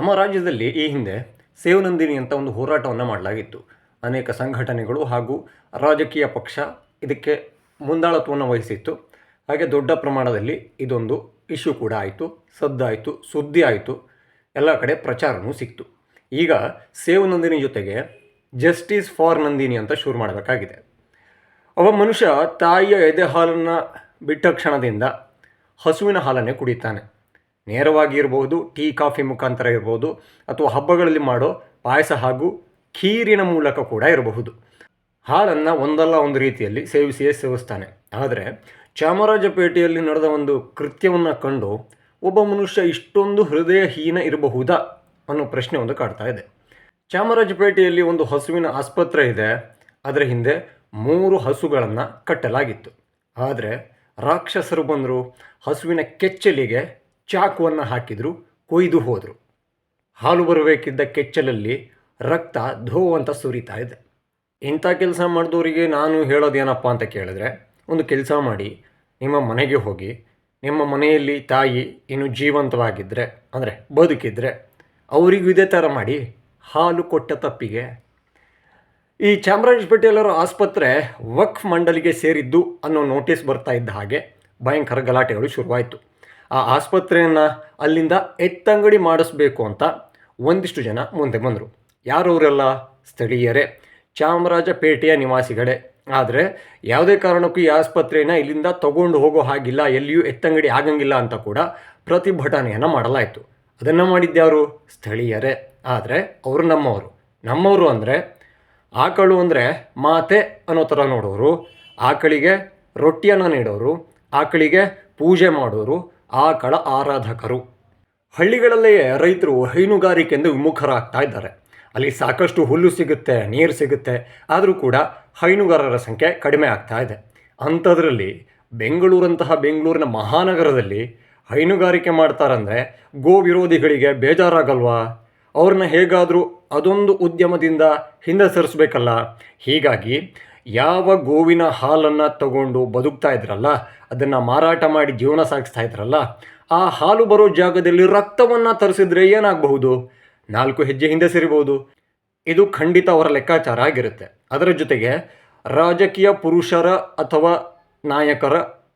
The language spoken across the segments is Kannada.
ನಮ್ಮ ರಾಜ್ಯದಲ್ಲಿ ಈ ಹಿಂದೆ ಸೇವನಂದಿನಿ ಅಂತ ಒಂದು ಹೋರಾಟವನ್ನು ಮಾಡಲಾಗಿತ್ತು. ಅನೇಕ ಸಂಘಟನೆಗಳು ಹಾಗೂ ರಾಜಕೀಯ ಪಕ್ಷ ಇದಕ್ಕೆ ಮುಂದಾಳತ್ವವನ್ನು ವಹಿಸಿತ್ತು. ಹಾಗೆ ದೊಡ್ಡ ಪ್ರಮಾಣದಲ್ಲಿ ಇದೊಂದು ಇಶ್ಯೂ ಕೂಡ ಆಯಿತು. ಸದ್ದಾಯಿತು, ಸುದ್ದಿ ಆಯಿತು. ಎಲ್ಲ ಕಡೆ ಪ್ರಚಾರವೂ ಸಿಕ್ತು. ಈಗ ಸೇವ್ ನಂದಿನಿ ಜೊತೆಗೆ ಜಸ್ಟಿಸ್ ಫಾರ್ ನಂದಿನಿ ಅಂತ ಶುರು ಮಾಡಬೇಕಾಗಿದೆ. ಒಬ್ಬ ಮನುಷ್ಯ ತಾಯಿಯ ಎದೆ ಹಾಲನ್ನು ಬಿಟ್ಟ ಕ್ಷಣದಿಂದ ಹಸುವಿನ ಹಾಲನ್ನೇ ಕುಡಿತಾನೆ ನೇರವಾಗಿ ಇರಬಹುದು, ಟೀ, ಕಾಫಿ ಮುಖಾಂತರ ಇರಬಹುದು, ಅಥವಾ ಹಬ್ಬಗಳಲ್ಲಿ ಮಾಡೋ ಪಾಯಸ ಹಾಗೂ ಖೀರಿನ ಮೂಲಕ ಕೂಡ ಇರಬಹುದು. ಹಾಲನ್ನು ಒಂದಲ್ಲ ಒಂದು ರೀತಿಯಲ್ಲಿ ಸೇವಿಸಿಯೇ ಸೇವಿಸ್ತಾನೆ. ಆದರೆ ಚಾಮರಾಜಪೇಟೆಯಲ್ಲಿ ನಡೆದ ಒಂದು ಕೃತ್ಯವನ್ನು ಕಂಡು ಒಬ್ಬ ಮನುಷ್ಯ ಇಷ್ಟೊಂದು ಹೃದಯಹೀನ ಇರಬಹುದಾ ಅನ್ನೋ ಪ್ರಶ್ನೆ ಒಂದು ಕಾಡ್ತಾ ಇದೆ. ಚಾಮರಾಜಪೇಟೆಯಲ್ಲಿ ಒಂದು ಹಸುವಿನ ಆಸ್ಪತ್ರೆ ಇದೆ. ಅದರ ಹಿಂದೆ ಮೂರು ಹಸುಗಳನ್ನು ಕಟ್ಟಲಾಗಿತ್ತು. ಆದರೆ ರಾಕ್ಷಸರು ಬಂದರು ಹಸುವಿನ ಕೆಚ್ಚಲಿಗೆ ಚಾಕುವನ್ನು ಹಾಕಿದರು, ಕೊಯ್ದು ಹೋದರು. ಹಾಲು ಬರಬೇಕಿದ್ದ ಕೆಚ್ಚಲಲ್ಲಿ ರಕ್ತ ಧೋ ಅಂತ ಸುರಿತಾ ಇದೆ. ಇಂಥ ಕೆಲಸ ಮಾಡಿದವರಿಗೆ ನಾನು ಹೇಳೋದೇನಪ್ಪ ಅಂತ ಕೇಳಿದ್ರೆ, ಒಂದು ಕೆಲಸ ಮಾಡಿ, ನಿಮ್ಮ ಮನೆಗೆ ಹೋಗಿ, ನಿಮ್ಮ ಮನೆಯಲ್ಲಿ ತಾಯಿ ಇನ್ನು ಜೀವಂತವಾಗಿದ್ದರೆ ಅಂದರೆ ಬದುಕಿದ್ರೆ, ಅವರಿಗೂ ಇದೇ ಥರ ಮಾಡಿ ಹಾಲು ಕೊಟ್ಟ ತಪ್ಪಿಗೆ. ಈ ಚಾಮರಾಜಪೇಟೆಯಲ್ಲಿರೋ ಆಸ್ಪತ್ರೆ ವಕ್ಫ್ ಮಂಡಳಿಗೆ ಸೇರಿದ್ದು ಅನ್ನೋ ನೋಟಿಸ್ ಬರ್ತಾ ಇದ್ದ ಹಾಗೆ ಭಯಂಕರ ಗಲಾಟೆಗಳು ಶುರುವಾಯಿತು. ಆ ಆಸ್ಪತ್ರೆಯನ್ನು ಅಲ್ಲಿಂದ ಎತ್ತಂಗಡಿ ಮಾಡಿಸ್ಬೇಕು ಅಂತ ಒಂದಿಷ್ಟು ಜನ ಮುಂದೆ ಬಂದರು. ಯಾರವರೆಲ್ಲ? ಸ್ಥಳೀಯರೇ. ಚಾಮರಾಜಪೇಟೆಯ ನಿವಾಸಿಗಳೇ. ಆದರೆ ಯಾವುದೇ ಕಾರಣಕ್ಕೂ ಈ ಆಸ್ಪತ್ರೆಯನ್ನು ಇಲ್ಲಿಂದ ತಗೊಂಡು ಹೋಗೋ ಹಾಗಿಲ್ಲ, ಎಲ್ಲಿಯೂ ಎತ್ತಂಗಡಿ ಆಗಂಗಿಲ್ಲ ಅಂತ ಕೂಡ ಪ್ರತಿಭಟನೆಯನ್ನು ಮಾಡಲಾಯಿತು. ಅದನ್ನು ಮಾಡಿದ್ದ್ಯಾರು ಸ್ಥಳೀಯರೇ. ಆದರೆ ಅವರು ನಮ್ಮವರು. ನಮ್ಮವರು ಅಂದರೆ ಆಕಳು ಅಂದರೆ ಮಾತೆ ಅನ್ನೋ ಥರ ನೋಡೋರು, ಆಕಳಿಗೆ ರೊಟ್ಟಿಯನ್ನು ನೀಡೋರು, ಆಕಳಿಗೆ ಪೂಜೆ ಮಾಡೋರು ಆಕಳ ಆರಾಧಕರು. ಹಳ್ಳಿಗಳಲ್ಲೇ ರೈತರು ಹೈನುಗಾರಿಕೆಯಿಂದ ವಿಮುಖರಾಗ್ತಾ ಇದ್ದಾರೆ. ಅಲ್ಲಿ ಸಾಕಷ್ಟು ಹುಲ್ಲು ಸಿಗುತ್ತೆ, ನೀರು ಸಿಗುತ್ತೆ, ಆದರೂ ಕೂಡ ಹೈನುಗಾರರ ಸಂಖ್ಯೆ ಕಡಿಮೆ ಆಗ್ತಾ ಇದೆ. ಅಂಥದ್ರಲ್ಲಿ ಬೆಂಗಳೂರಂತಹ ಬೆಂಗಳೂರಿನ ಮಹಾನಗರದಲ್ಲಿ ಹೈನುಗಾರಿಕೆ ಮಾಡ್ತಾರಂದರೆ ಗೋ ವಿರೋಧಿಗಳಿಗೆ ಬೇಜಾರಾಗಲ್ವಾ? ಅವ್ರನ್ನ ಹೇಗಾದರೂ ಅದೊಂದು ಉದ್ಯಮದಿಂದ ಹಿಂದೆ ಸರಿಸ್ಬೇಕಲ್ಲ? ಹೀಗಾಗಿ ಯಾವ ಗೋವಿನ ಹಾಲನ್ನು ತಗೊಂಡು ಬದುಕ್ತಾ ಇದ್ರಲ್ಲ, ಅದನ್ನು ಮಾರಾಟ ಮಾಡಿ ಜೀವನ ಸಾಗಿಸ್ತಾ ಇದ್ರಲ್ಲ, ಆ ಹಾಲು ಬರೋ ಜಾಗದಲ್ಲಿ ರಕ್ತವನ್ನು ತರಿಸಿದ್ರೆ ಏನಾಗಬಹುದು? ನಾಲ್ಕು ಹೆಜ್ಜೆ ಹಿಂದೆ ಸೇರಿಬಹುದು. ಇದು ಖಂಡಿತ ಅವರ ಲೆಕ್ಕಾಚಾರ ಆಗಿರುತ್ತೆ. ಅದರ ಜೊತೆಗೆ ರಾಜಕೀಯ ಪುರುಷರ ಅಥವಾ ನಾಯಕರ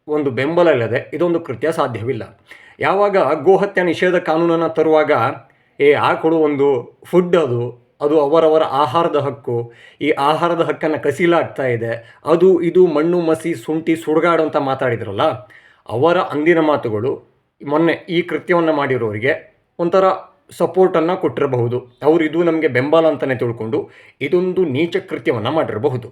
ಒಂದು ಬೆಂಬಲ ಇಲ್ಲದೆ ಇದೊಂದು ಕೃತ್ಯ ಸಾಧ್ಯವಿಲ್ಲ. ಯಾವಾಗ ಗೋಹತ್ಯೆ ನಿಷೇಧ ಕಾನೂನನ್ನು ತರುವಾಗ, ಏ ಆಕಳು ಒಂದು ಫುಡ್ ಅದು ಅದು ಅವರವರ ಆಹಾರದ ಹಕ್ಕು. ಈ ಆಹಾರದ ಹಕ್ಕನ್ನು ಕಸಿಲಾಗ್ತಾ ಇದೆ. ಅದು, ಇದು ಮಣ್ಣು, ಮಸಿ ಸುಂಟಿ ಸುಡುಗಾಡು ಅಂತ ಮಾತಾಡಿದ್ರಲ್ಲ? ಅವರ ಅಂದಿನ ಮಾತುಗಳು ಮೊನ್ನೆ ಈ ಕೃತ್ಯವನ್ನು ಮಾಡಿರೋರಿಗೆ ಒಂಥರ ಸಪೋರ್ಟನ್ನು ಕೊಟ್ಟಿರಬಹುದು. ಅವರು ಇದು ನಮಗೆ ಬೆಂಬಲ ಅಂತಲೇ ತಿಳ್ಕೊಂಡು ಇದೊಂದು ನೀಚ ಕೃತ್ಯವನ್ನು ಮಾಡಿರಬಹುದು.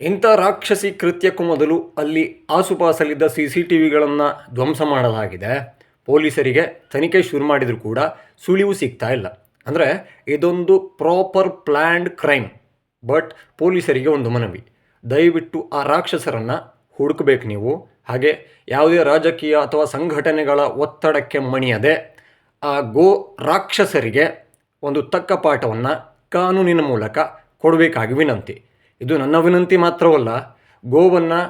ಇಂಥ ರಾಕ್ಷಸಿ ಕೃತ್ಯಕ್ಕೂ ಮೊದಲು ಅಲ್ಲಿ ಆಸುಪಾಸಲ್ಲಿದ್ದ ಸಿ ಸಿ ಟಿ ವಿಗಳನ್ನು ಧ್ವಂಸ ಮಾಡಲಾಗಿದೆ. ಪೊಲೀಸರಿಗೆ ತನಿಖೆ ಶುರು ಮಾಡಿದರೂ ಕೂಡ ಸುಳಿವು ಸಿಗ್ತಾ ಇಲ್ಲ. ಅಂದರೆ ಇದೊಂದು ಪ್ರಾಪರ್ ಪ್ಲ್ಯಾಂಡ್ ಕ್ರೈಮ್ ಬಟ್ ಪೊಲೀಸರಿಗೆ ಒಂದು ಮನವಿ. ದಯವಿಟ್ಟು ಆ ರಾಕ್ಷಸರನ್ನು ಹುಡುಕಬೇಕು ನೀವು. ಹಾಗೆ ಯಾವುದೇ ರಾಜಕೀಯ ಅಥವಾ ಸಂಘಟನೆಗಳ ಒತ್ತಡಕ್ಕೆ ಮಣಿಯದೆ ಆ ಗೋ ರಾಕ್ಷಸರಿಗೆ ಒಂದು ತಕ್ಕ ಪಾಠವನ್ನು ಕಾನೂನಿನ ಮೂಲಕ ಕೊಡಬೇಕಾಗಿ ವಿನಂತಿ. ಇದು ನನ್ನ ವಿನಂತಿ ಮಾತ್ರವಲ್ಲ, ಗೋವನ್ನು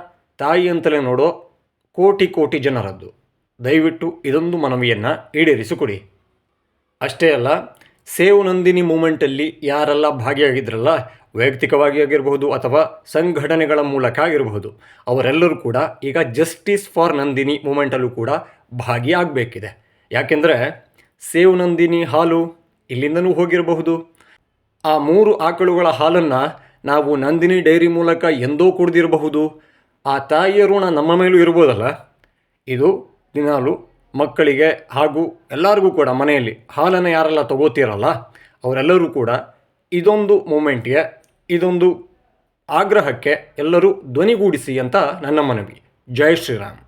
ತಾಯಿ ಅಂತಲೇ ನೋಡೋ ಕೋಟಿ ಕೋಟಿ ಜನರದ್ದು. ದಯವಿಟ್ಟು ಇದೊಂದು ಮನವಿಯನ್ನು ಈಡೇರಿಸಿಕೊಡಿ. ಅಷ್ಟೇ ಅಲ್ಲ ಸೇವ್ ನಂದಿನಿ ಮೂಮೆಂಟಲ್ಲಿ ಯಾರೆಲ್ಲ ಭಾಗಿಯಾಗಿದ್ರಲ್ಲ, ವೈಯಕ್ತಿಕವಾಗಿ ಆಗಿರಬಹುದು ಅಥವಾ ಸಂಘಟನೆಗಳ ಮೂಲಕ ಆಗಿರಬಹುದು, ಅವರೆಲ್ಲರೂ ಕೂಡ ಈಗ ಜಸ್ಟಿಸ್ ಫಾರ್ ನಂದಿನಿ ಮೂಮೆಂಟಲ್ಲೂ ಕೂಡ ಭಾಗಿಯಾಗಬೇಕಿದೆ ಯಾಕೆಂದರೆ ಸೇವ್ ನಂದಿನಿ ಹಾಲು ಇಲ್ಲಿಂದನೂ ಹೋಗಿರಬಹುದು. ಆ ಮೂರು ಆಕಳುಗಳ ಹಾಲನ್ನು ನಾವು ನಂದಿನಿ ಡೈರಿ ಮೂಲಕ ಎಂದೋ ಕುಡಿದಿರಬಹುದು. ಆ ತಾಯಿಯ ಋಣ ನಮ್ಮ ಮೇಲೂ ಇರ್ಬೋದಲ್ಲ? ಇದು ದಿನಾಲು ಮಕ್ಕಳಿಗೆ ಹಾಗೂ ಎಲ್ಲರಿಗೂ ಕೂಡ ಮನೆಯಲ್ಲಿ ಹಾಲನ್ನು ಯಾರೆಲ್ಲ ತಗೋತೀರಲ್ಲ, ಅವರೆಲ್ಲರೂ ಕೂಡ ಇದೊಂದು ಮೂಮೆಂಟ್ಗೆ, ಇದೊಂದು ಆಗ್ರಹಕ್ಕೆ ಎಲ್ಲರೂ ಧ್ವನಿಗೂಡಿಸಿ ಅಂತ ನನ್ನ ಮನವಿ. ಜೈ ಶ್ರೀರಾಮ್.